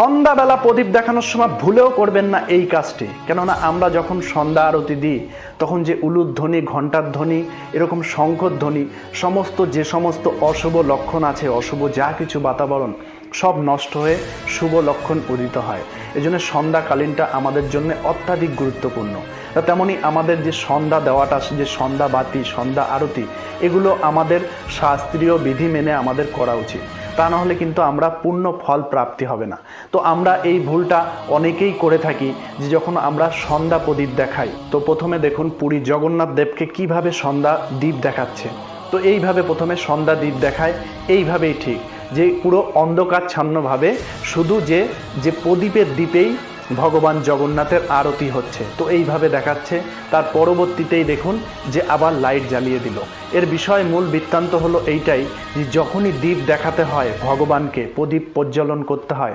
সন্ধ্যাবেলা প্রদীপ দেখানোর সময় ভুলেও করবেন না এই কাজটি। কেননা আমরা যখন সন্ধ্যা আরতি দিই, তখন যে উলুধ্বনি ঘণ্টার ধ্বনি, এরকম শঙ্খর ধ্বনি, সমস্ত যে সমস্ত অশুভ লক্ষণ আছে, অশুভ যা কিছু বাতাবরণ, সব নষ্ট হয়ে শুভ লক্ষণ উদিত হয়। এজন্য সন্ধ্যাকালীনটা আমাদের জন্য অত্যাধিক গুরুত্বপূর্ণ। তা তেমনই আমাদের যে সন্ধ্যা দেওয়াটা যে সন্ধ্যা বাতি সন্ধ্যা আরতি, এগুলো আমাদের শাস্ত্রীয় বিধি মেনে আমাদের করা উচিত। তা নাহলে কিন্তু আমরা পূর্ণ ফল প্রাপ্তি হবে না। তো আমরা এই ভুলটা অনেকেই করে থাকি যে যখন আমরা সন্ধ্যা প্রদীপ দেখাই, তো প্রথমে দেখুন পুরী জগন্নাথ দেবকে কীভাবে সন্ধ্যা দ্বীপ দেখাচ্ছে। তো এইভাবে প্রথমে সন্ধ্যা দ্বীপ দেখায়, এইভাবেই ঠিক। যে পুরো অন্ধকারচ্ছন্নভাবে শুধু যে যে প্রদীপের দ্বীপেই ভগবান জগন্নাথের আরতি হচ্ছে। তো এইভাবে দেখাচ্ছে, তার পরবর্তীতেই দেখুন যে আবার লাইট জ্বালিয়ে দিল। এর বিষয় মূল বৃত্তান্ত হলো এইটাই যে যখনই দ্বীপ দেখাতে হয় ভগবানকে, প্রদীপ প্রজ্বলন করতে হয়